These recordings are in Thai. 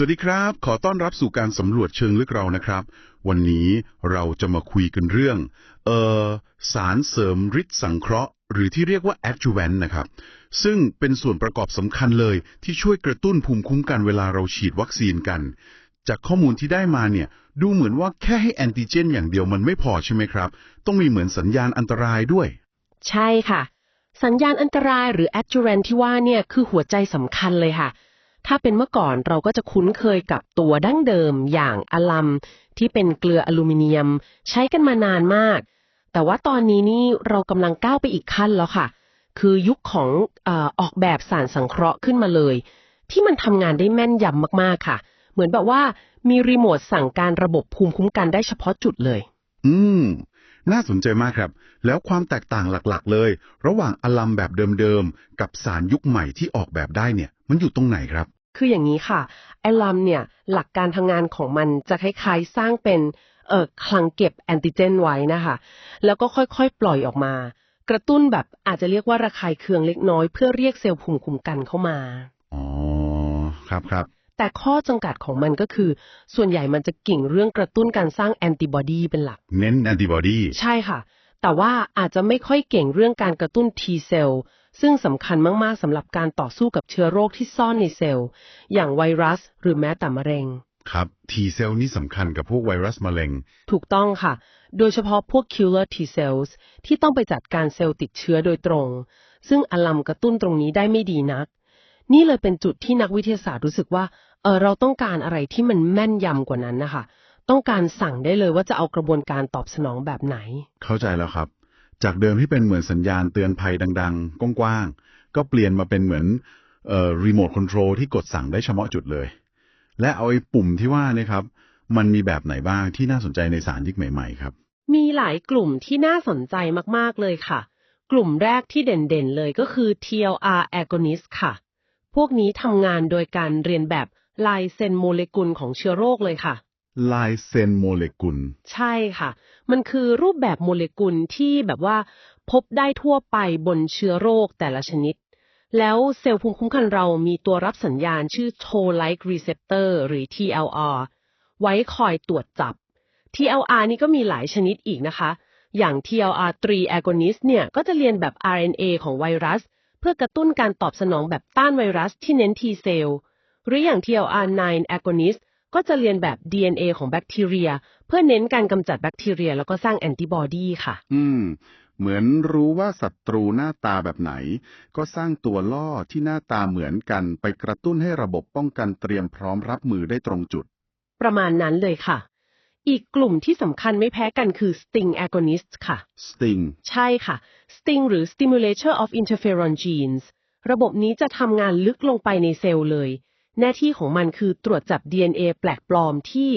สวัสดีครับ ขอต้อนรับสู่การสำรวจเชิงลึกเรานะครับ วันนี้เราจะมาคุยกันเรื่อง เออสารเสริมฤทธิ์สังเคราะห์ หรือที่เรียกว่า adjuvant นะครับ ซึ่งเป็นส่วนประกอบสำคัญเลยที่ช่วยกระตุ้นภูมิคุ้มกันเวลาเราฉีดวัคซีนกัน จากข้อมูลที่ได้มาเนี่ย ดูเหมือนว่าแค่ให้แอนติเจน อย่างเดียวมันไม่พอใช่ไหมครับ ต้องมีเหมือนสัญญาณอันตรายด้วย ใช่ค่ะ สัญญาณอันตรายหรือ adjuvant ที่ว่าเนี่ยคือหัวใจสำคัญเลยค่ะ ถ้าเป็นเมื่อก่อนเราก็จะคุ้นเคยกับตัวดั้งเดิมอย่างอะลัมที่เป็นเกลืออลูมิเนียม ใช้กันมานานมาก แต่ว่าตอนนี้นี่เรากำลังก้าวไปอีกขั้นแล้วค่ะ คือยุคของออออกแบบสารสังเคราะห์ขึ้นมาเลย ที่มันทำงานได้แม่นยำมากๆค่ะ เหมือนแบบว่ามีรีโมทสั่งการระบบภูมิคุ้มกันได้เฉพาะจุดเลย อืม น่าสนใจมากครับ แล้วความแตกต่างหลักๆ เลย ระหว่างอะลัมแบบเดิมๆ กับสารยุคใหม่ที่ออกแบบได้เนี่ย มันอยู่ตรงไหนครับ คืออย่างนี้ค่ะไอลัมเนี่ยหลักการทำงานของมันจะคล้ายๆสร้างเป็นเอ่อคลังเก็บแอนติเจนไว้นะคะแล้วก็ค่อยๆ ปล่อยออกมา กระตุ้นแบบอาจจะเรียกว่าระคายเคืองเล็กน้อย เพื่อเรียกเซลล์ภูมิคุ้มกันเข้ามาอ๋อครับครับแต่ข้อจำกัดของมันก็คือ ส่วนใหญ่มันจะกิ่งเรื่องกระตุ้นการสร้างแอนติบอดีเป็นหลัก เน้นแอนติบอดีใช่ค่ะ แต่ว่าอาจจะไม่ค่อยเก่งเรื่องการกระตุ้น T เซลล์ ซึ่งสำคัญมากๆสำหรับการต่อสู้กับเชื้อโรคที่ซ่อนในเซลล์ อย่างไวรัสหรือแม้แต่มะเร็ง ครับ T เซลล์นี่สำคัญกับพวกไวรัสมะเร็ง ถูกต้องค่ะ โดยเฉพาะพวก killer T cells ที่ต้องไปจัดการเซลล์ติดเชื้อโดยตรง ซึ่งอลัมกระตุ้นตรงนี้ได้ไม่ดีนัก นี่เลยเป็นจุดที่นักวิทยาศาสตร์รู้สึกว่าเออเราต้องการอะไรที่มันแม่นยำกว่านั้นนะคะต้องการสั่งได้เลยว่าจะเอากระบวนการตอบสนองแบบไหน เข้าใจแล้วครับ จากเดิมที่เป็นเหมือนสัญญาณเตือนภัยดัง ๆ กว้างๆ ก็เปลี่ยนมาเป็นเหมือนเอ่อรีโมทคอนโทรลที่กดสั่งได้เฉพาะจุดเลย และเอาไอ้ปุ่มที่ว่านี่ครับ มันมีแบบไหนบ้างที่น่าสนใจในสารยุคใหม่ ๆ ครับ มีหลายกลุ่มที่น่าสนใจมากๆเลยค่ะ กลุ่มแรกที่เด่นๆเลยก็คือ TLR agonist ค่ะ พวกนี้ทำงานโดยการเรียนแบบลายเซนโมเลกุลของเชื้อโรคเลยค่ะ ลายเซนโมเลกุล ใช่ค่ะ มันคือรูปแบบโมเลกุลที่แบบว่าพบได้ทั่วไปบนเชื้อโรคแต่ละชนิด แล้วเซลล์ภูมิคุ้มกันเรามีตัวรับสัญญาณชื่อ Toll-like receptor หรือ TLR ไว้คอยตรวจจับ TLR นี่ก็มีหลายชนิดอีกนะคะ อย่าง TLR3 agonist เนี่ย ก็จะเรียนแบบ RNA ของไวรัส เพื่อกระตุ้นการตอบสนองแบบต้านไวรัสที่เน้น T เซลล์ หรืออย่าง TLR9 agonist ก็จะเรียนแบบ DNA ของแบคทีเรีย เพื่อเน้นการกำจัดแบคทีเรีย แล้วก็สร้างแอนติบอดีค่ะ อืม เหมือนรู้ว่าศัตรูหน้าตาแบบไหน ก็สร้างตัวล่อที่หน้าตาเหมือนกันไปกระตุ้นให้ระบบป้องกันเตรียมพร้อมรับมือได้ตรงจุด ประมาณนั้นเลยค่ะ อีกกลุ่มที่สำคัญไม่แพ้กันคือ Sting agonist ค่ะ Sting ใช่ค่ะ Sting หรือ Stimulator of Interferon Genes ระบบนี้จะทำงานลึกลงไปในเซลล์เลย หน้าที่ของมันคือตรวจจับ DNA แปลกปลอมที่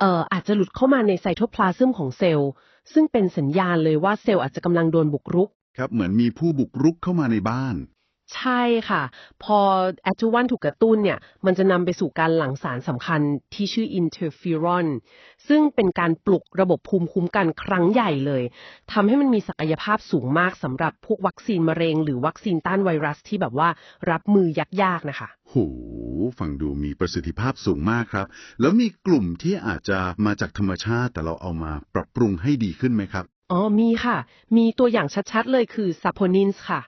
เอ่ออาจจะหลุดเข้ามาในไซโทพลาซึมของเซลล์ ซึ่งเป็นสัญญาณเลยว่าเซลล์อาจจะกำลังโดนบุกรุก ครับ เหมือนมีผู้บุกรุกเข้ามาในบ้าน ใช่ค่ะ พอแอจูวันถูกกระตุ้นเนี่ย มันจะนำไปสู่การหลั่งสารสำคัญที่ชื่ออินเทอร์ฟิรอนซึ่งเป็นการปลุกระบบภูมิคุ้มกันครั้งใหญ่เลยทำให้มันมีศักยภาพสูงมากสำหรับพวกวัคซีนมะเร็ง หรือวัคซีนต้านไวรัสที่แบบว่ารับมือยากๆนะคะ โห ฟังดูมีประสิทธิภาพสูงมากครับ แล้วมีกลุ่มที่อาจจะมาจากธรรมชาติ แต่เราเอามาปรับปรุงให้ดีขึ้นไหมครับ อ๋อ มีค่ะ มีตัวอย่างชัดๆเลยคือซาโพนินส์ค่ะ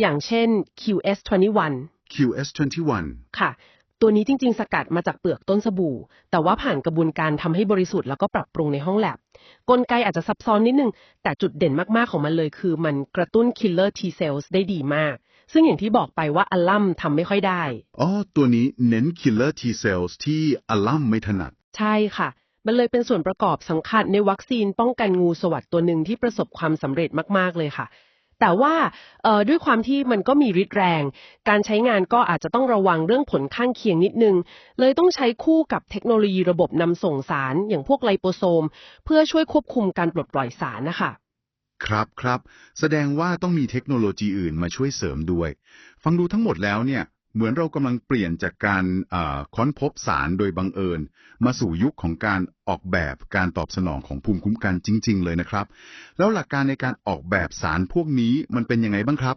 อย่างเช่น QS21 QS21 ค่ะ ตัวนี้จริง ๆ สกัดมาจากเปลือกต้นสบู่ แต่ว่าผ่านกระบวนการทำให้บริสุทธิ์แล้วก็ปรับปรุงในห้องแลบกลไกอาจจะซับซ้อนนิดนึง แต่จุดเด่นมาก ๆ ของมันเลยคือมันกระตุ้น killer T cells ได้ดีมาก ซึ่งอย่างที่บอกไปว่าอัลลัมทำไม่ค่อยได้ อ๋อ ตัวนี้เน้น killer T cells ที่อัลลัมไม่ถนัด ใช่ค่ะ มันเลยเป็นส่วนประกอบสำคัญในวัคซีนป้องกันงูสวัสดตัวหนึ่งที่ประสบความสำเร็จมาก ๆ เลยค่ะ แต่ว่าด้วยความที่มันก็มีฤทธิ์แรง การใช้งานก็อาจจะต้องระวังเรื่องผลข้างเคียงนิดนึง เลยต้องใช้คู่กับเทคโนโลยีระบบนำส่งสาร อย่างพวกไลโปโซม เพื่อช่วยควบคุมการปลดปล่อยสารนะคะครับครับ แสดงว่าต้องมีเทคโนโลยีอื่นมาช่วยเสริมด้วย ฟังดูทั้งหมดแล้วเนี่ย เหมือนเรากำลังเปลี่ยนจากการค้นพบสารโดยบังเอิญ มาสู่ยุคของการออกแบบการตอบสนองของภูมิคุ้มกันจริง ๆ เลยนะครับ แล้วหลักการในการออกแบบสารพวกนี้มันเป็นยังไงบ้างครับ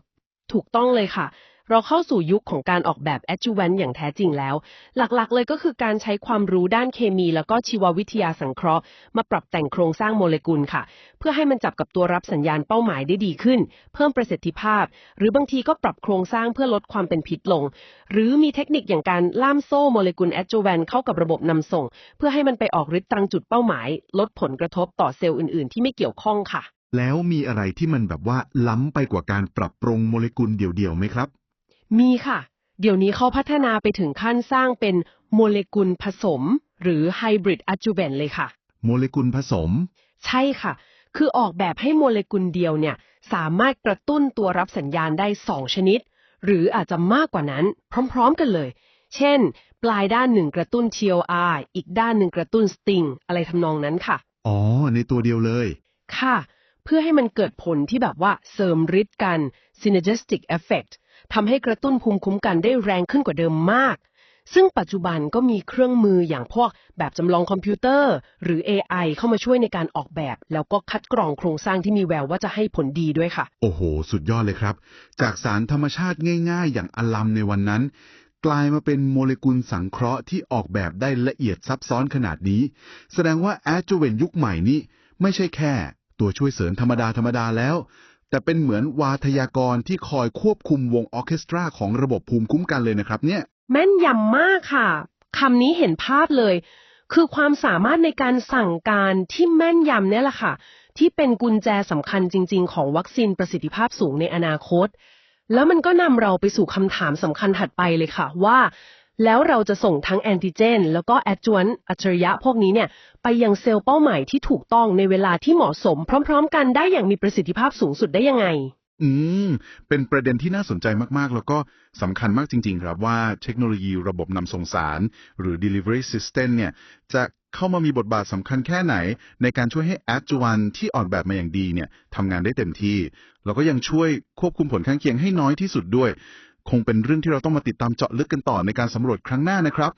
ถูกต้องเลยค่ะ เราเข้าสู่ยุคของการออกแบบ adjuvant อย่างแท้จริงแล้ว หลักๆ เลยก็คือการใช้ความรู้ด้านเคมี แล้วก็ชีววิทยาสังเคราะห์ มาปรับแต่งโครงสร้างโมเลกุลค่ะ เพื่อให้มันจับกับตัวรับสัญญาณเป้าหมายได้ดีขึ้น เพิ่มประสิทธิภาพ หรือบางทีก็ปรับโครงสร้างเพื่อลดความเป็นพิษลง หรือมีเทคนิคอย่างการล่ามโซ่โมเลกุล adjuvant เข้ากับระบบนำส่ง เพื่อให้มันไปออกฤทธิ์ตรังจุดเป้าหมาย ลดผลกระทบต่อเซลล์อื่น ๆ ที่ไม่เกี่ยวข้องค่ะแล้วมีอะไรที่มันแบบว่าล้ำไปกว่าการปรับปรุงโมเลกุลเดี่ยวๆไหมครับ มีค่ะ เดี๋ยวนี้เขาพัฒนาไปถึงขั้นสร้างเป็นโมเลกุลผสม หรือไฮบริด adjuvant เลยค่ะ โมเลกุลผสม ใช่ค่ะ คือออกแบบให้โมเลกุลเดียวเนี่ย สามารถกระตุ้นตัวรับสัญญาณได้ 2 ชนิด หรืออาจจะมากกว่านั้น พร้อม ๆ กันเลย เช่น ปลายด้านหนึ่งกระตุ้น TLR อีกด้านหนึ่งกระตุ้น sting อะไรทำนองนั้นค่ะ อ๋อ ในตัวเดียวเลย ค่ะ เพื่อให้มันเกิดผลที่แบบว่าเสริมฤทธิ์กัน synergistic effect ทำให้กระตุ้นภูมิคุ้มกันได้แรงขึ้นกว่าเดิมมาก ซึ่งปัจจุบันก็มีเครื่องมืออย่างพวกแบบจำลองคอมพิวเตอร์ หรือ AI เข้ามาช่วยในการออกแบบ แล้วก็คัดกรองโครงสร้างที่มีแววว่าจะให้ผลดีด้วยค่ะ โอ้โห สุดยอดเลยครับ จากสารธรรมชาติง่าย ๆ อย่างอะลัมในวันนั้น กลายมาเป็นโมเลกุลสังเคราะห์ที่ออกแบบได้ละเอียดซับซ้อนขนาดนี้ แสดงว่าแอดจูเวนยุคใหม่นี้ไม่ใช่แค่ ตัวช่วยเสริมธรรมดาธรรมดาแล้ว แต่เป็นเหมือนวาทยากรที่คอยควบคุมวงออเคสตราของระบบภูมิคุ้มกันเลยนะครับ เนี่ย แม่นยำมากค่ะคำนี้เห็นภาพเลย คือความสามารถในการสั่งการที่แม่นยำเนี่ยแหละค่ะ ที่เป็นกุญแจสำคัญจริง ๆ ของวัคซีนประสิทธิภาพสูงในอนาคต แล้วมันก็นำเราไปสู่คำถามสำคัญถัดไปเลยค่ะว่า แล้วเราจะส่งทั้งแอนติเจน แล้วก็แอดจวนอัจฉริยะพวกนี้เนี่ยไปยังเซลล์เป้าหมายที่ถูกต้องในเวลาที่เหมาะสม พร้อม ๆ กันได้อย่างมีประสิทธิภาพสูงสุดได้ยังไง อืม เป็นประเด็นที่น่าสนใจมากๆ แล้วก็สำคัญมากจริง ๆ ครับว่าเทคโนโลยีระบบนำส่งสาร หรือ delivery system เนี่ยจะเข้ามามีบทบาทสำคัญแค่ไหน ในการช่วยให้ adjuvant ที่ออกแบบมาอย่างดีเนี่ยทำงานได้เต็มที่ แล้วก็ยังช่วยควบคุมผลข้างเคียงให้น้อยที่สุดด้วย คงเป็นเรื่องที่เราต้องมาติดตามเจาะลึกกันต่อในการสำรวจครั้งหน้านะครับ